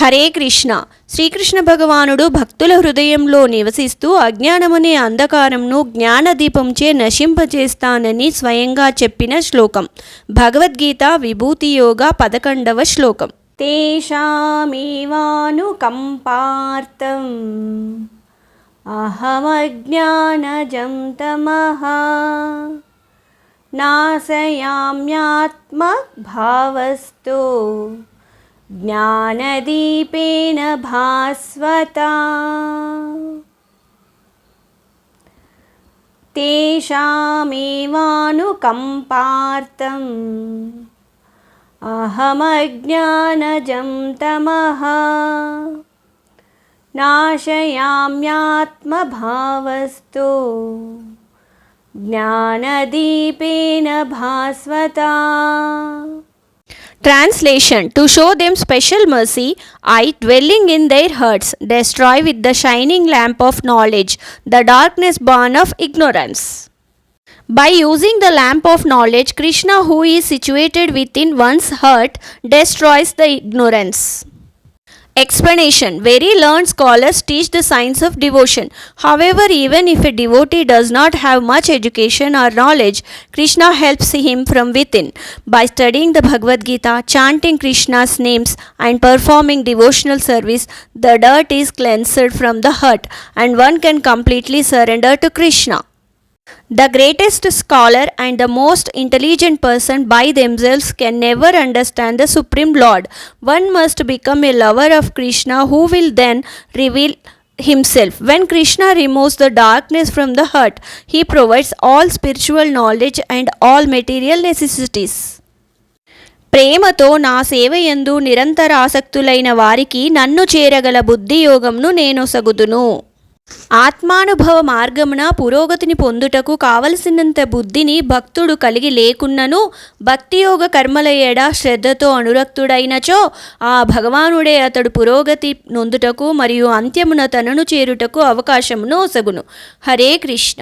హరే కృష్ణ. శ్రీకృష్ణ భగవానుడు భక్తుల హృదయంలో నివసిస్తూ అజ్ఞానమనే అంధకారంను జ్ఞానదీపంచే నశింపజేస్తానని స్వయంగా చెప్పిన శ్లోకం. భగవద్గీత విభూతి యోగ పదకొండవ శ్లోకం. తేషామేవానుకంపార్థం. అహమజ్ఞానజం తమః. నాశయామ్యాత్మభావస్తో ज्ञानदीपेन भास्वता। तेषामेवानुकम्पार्थम् अहमज्ञानजं तमः। नाशयाम्यात्मभावस्तु ज्ञानदीपेन भास्वता। Translation To show them special mercy, I, dwelling in their hearts, destroy with the shining lamp of knowledge the darkness born of ignorance. By using the lamp of knowledge, Krishna, who is situated within one's heart, destroys the ignorance. Explanation Very learned scholars teach the science of devotion. However, even if a devotee does not have much education or knowledge, Krishna helps him from within. By studying the Bhagavad Gita, chanting Krishna's names, and performing devotional service, the dirt is cleansed from the heart and one can completely surrender to Krishna. The greatest scholar and the most intelligent person by themselves can never understand the supreme lord one must become a lover of Krishna who will then reveal himself when Krishna removes the darkness from the heart he provides all spiritual knowledge and all material necessities ప్రేమతో నా సేవ ఎందు నిరంతర ఆసక్తులైన వారికి నన్ను చేరగల బుద్ధియోగంను నేను సగుదును. ఆత్మానుభవ మార్గమున పురోగతిని పొందుటకు కావలసినంత బుద్ధిని భక్తుడు కలిగి లేకున్నను భక్తియోగ కర్మల ఎడ శ్రద్ధతో అనురక్తుడైనచో ఆ భగవానుడే అతడు పురోగతి నొందుటకు మరియు అంత్యమున తనను చేరుటకు అవకాశమును ఒసగును హరే కృష్ణ.